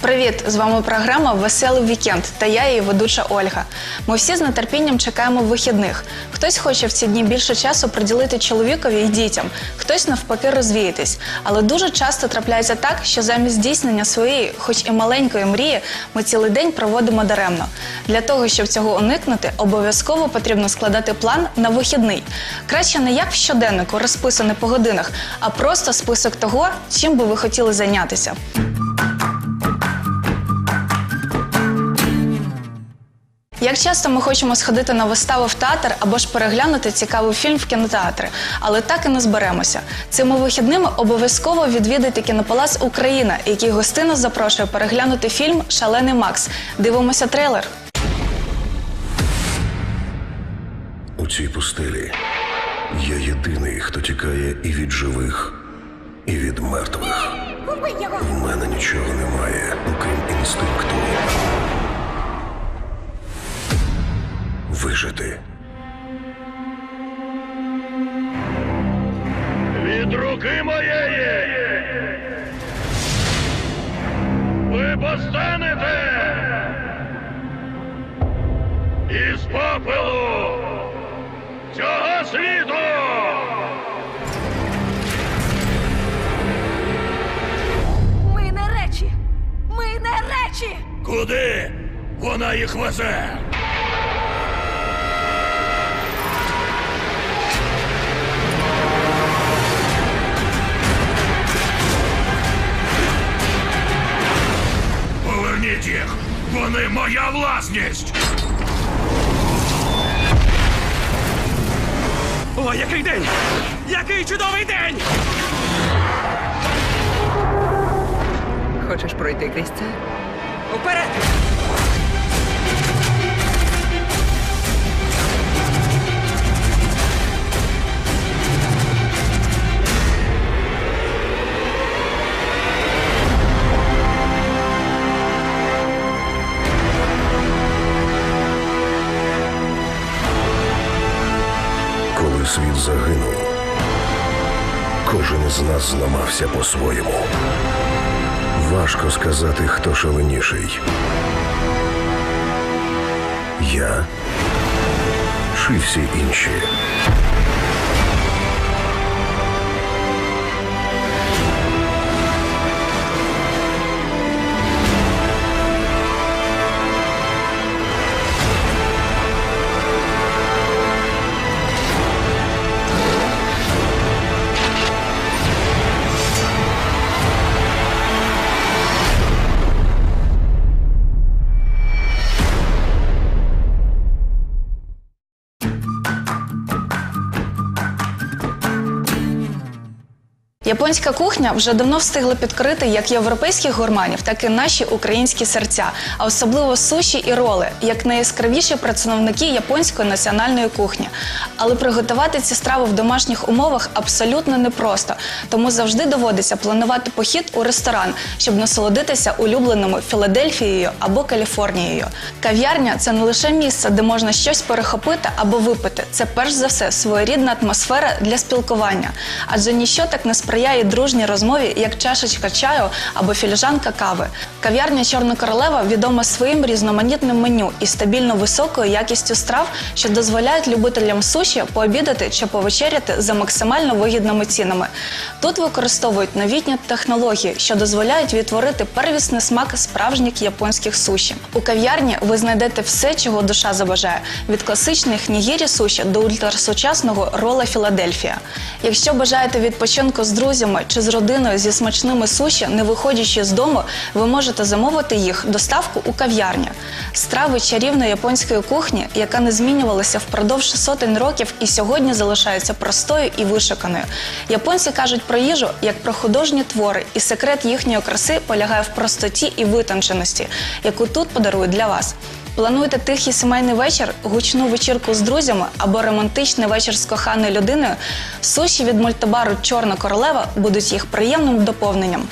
Привіт! З вами програма Веселий вікенд та я її ведуча Ольга. Ми всі з нетерпінням чекаємо вихідних. Хтось хоче в ці дні більше часу приділити чоловікові і дітям, хтось навпаки розвіятись. Але дуже часто трапляється так, що замість здійснення своєї, хоч і маленької мрії, ми цілий день проводимо даремно. Для того, щоб цього уникнути, обов'язково потрібно складати план на вихідний. Краще не як в щоденнику, розписаний по годинах, а просто список того, чим би ви хотіли зайнятися. Часто ми хочемо сходити на виставу в театр або ж переглянути цікавий фільм в кінотеатри, але так і не зберемося. Цими вихідними обов'язково відвідайте кінопалац Україна, який гостинно запрошує переглянути фільм Шалений Макс. Дивимося трейлер. У цій пустелі я єдиний, хто тікає і від живих, і від мертвих. В мене нічого немає, окрім інстинкту. Вижити. Від руки моєї ви постанете із попелу цього світу. Ми не речі! Ми не речі! Куди вона їх везе? Власність! О, який день! Який чудовий день! Хочеш пройти крізь це? Уперед! Світ загинув, кожен із нас зламався по-своєму. Важко сказати, хто шаленіший. Я чи всі інші. Японська кухня вже давно встигла підкрити як європейських гурманів, так і наші українські серця, а особливо суші і роли, як найяскравіші представники японської національної кухні. Але приготувати ці страви в домашніх умовах абсолютно непросто, тому завжди доводиться планувати похід у ресторан, щоб насолодитися улюбленими Філадельфією або Каліфорнією. Кав'ярня це не лише місце, де можна щось перехопити або випити. Це перш за все своєрідна атмосфера для спілкування, адже ніщо так не сприяє дружній розмові, як чашечка чаю або філіжанка кави. Кав'ярня Чорна королева відома своїм різноманітним меню і стабільно високою якістю страв, що дозволяють любителям суші пообідати чи повечеряти за максимально вигідними цінами. Тут використовують новітні технології, що дозволяють відтворити первісний смак справжніх японських суші. У кав'ярні ви знайдете все, чого душа забажає: від класичних нігірі суші до ультрасучасного рола Філадельфія. Якщо бажаєте відпочинку з друзями чи з родиною зі смачними суші, не виходячи з дому, ви можете замовити їх доставку у кав'ярні. Страви чарівної японської кухні, яка не змінювалася впродовж сотень років і сьогодні залишаються простою і вишуканою. Японці кажуть про їжу як про художні твори, і секрет їхньої краси полягає в простоті і витонченості, яку тут подарують для вас. Плануєте тихий сімейний вечір, гучну вечірку з друзями або романтичний вечір з коханою людиною? Суші від мультибару Чорна королева будуть їх приємним доповненням.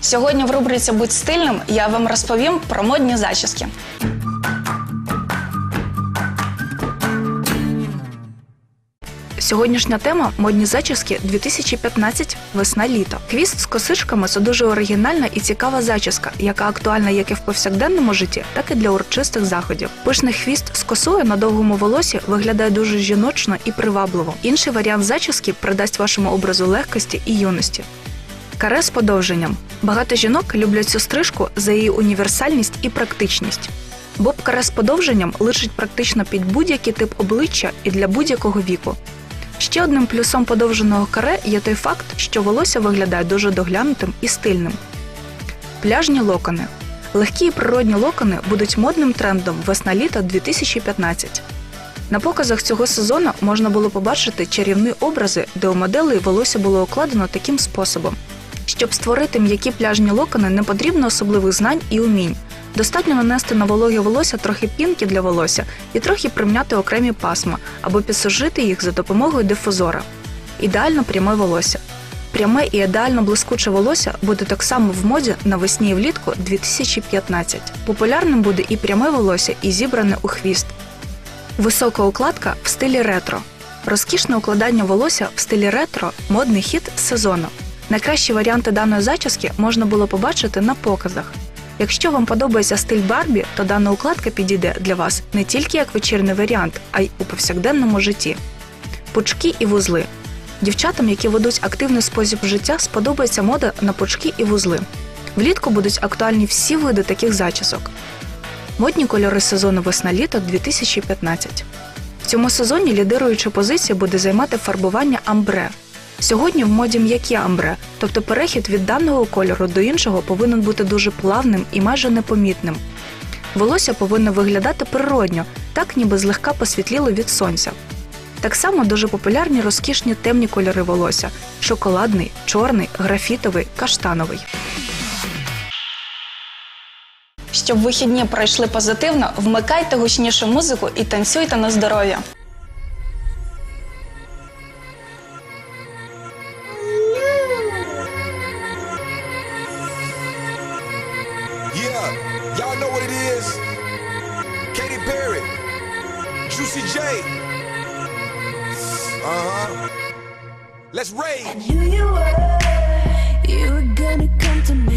Сьогодні в рубриці Будь стильним я вам розповім про модні зачіски. Сьогоднішня тема модні зачіски 2015 весна-літо. Хвіст з косичками це дуже оригінальна і цікава зачіска, яка актуальна як і в повсякденному житті, так і для урочистих заходів. Пишний хвіст з косою на довгому волосі виглядає дуже жіночно і привабливо. Інший варіант зачіски придасть вашому образу легкості і юності. Каре з подовженням. Багато жінок люблять цю стрижку за її універсальність і практичність. Боб каре з подовженням лишить практично під будь-який тип обличчя і для будь-якого віку. Ще одним плюсом подовженого каре є той факт, що волосся виглядає дуже доглянутим і стильним. Пляжні локони. Легкі і природні локони будуть модним трендом весна-літо 2015. На показах цього сезону можна було побачити чарівні образи, де у моделей волосся було укладено таким способом. Щоб створити м'які пляжні локони, не потрібно особливих знань і умінь. Достатньо нанести на вологе волосся трохи пінки для волосся і трохи примняти окремі пасма або підсушити їх за допомогою дифузора. Ідеально пряме волосся. Пряме і ідеально блискуче волосся буде так само в моді навесні і влітку 2015. Популярним буде і пряме волосся, і зібране у хвіст. Висока укладка в стилі ретро. Розкішне укладання волосся в стилі ретро модний хід сезону. Найкращі варіанти даної зачіски можна було побачити на показах. Якщо вам подобається стиль Барбі, то дана укладка підійде для вас не тільки як вечірній варіант, а й у повсякденному житті. Пучки і вузли. Дівчатам, які ведуть активний спосіб життя, сподобається мода на пучки і вузли. Влітку будуть актуальні всі види таких зачісок. Модні кольори сезону весна-літо 2015. В цьому сезоні лідируючу позицію буде займати фарбування амбре. Сьогодні в моді м'які амбре, тобто перехід від даного кольору до іншого повинен бути дуже плавним і майже непомітним. Волосся повинно виглядати природньо, так ніби злегка посвітліло від сонця. Так само дуже популярні розкішні темні кольори волосся: шоколадний, чорний, графітовий, каштановий. Щоб вихідні пройшли позитивно, вмикайте гучнішу музику і танцюйте на здоров'я. Y'all know what it is. Katy Perry, Juicy J. Uh huh. Let's rage. Knew you were, you were gonna come to me.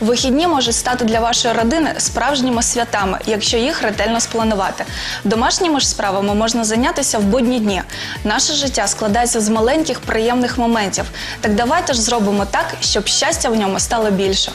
Вихідні можуть стати для вашої родини справжніми святами, якщо їх ретельно спланувати. Домашніми ж справами можна зайнятися в будні дні. Наше життя складається з маленьких приємних моментів. Так давайте ж зробимо так, щоб щастя в ньому стало більше.